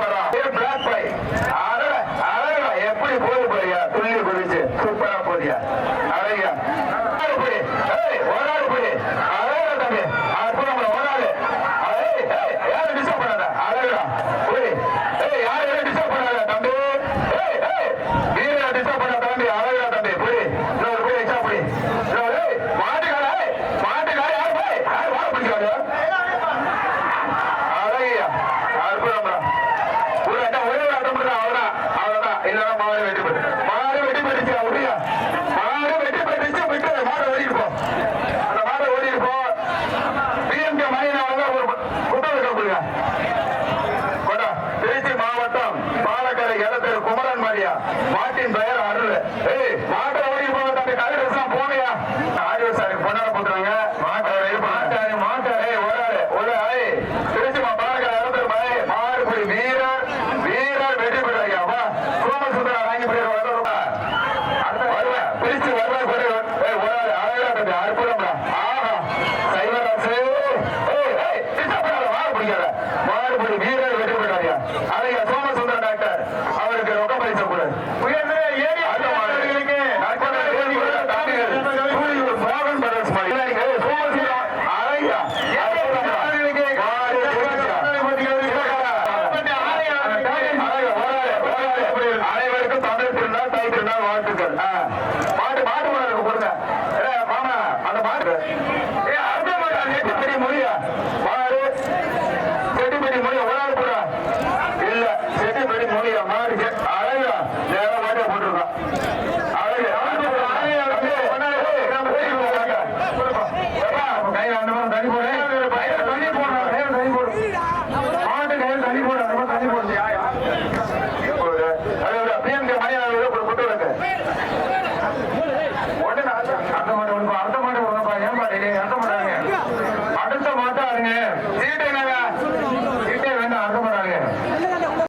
করা மாட்டின் பெயர் அருள். ஏய் பேசக்கூடாது உயர்ந்த আমি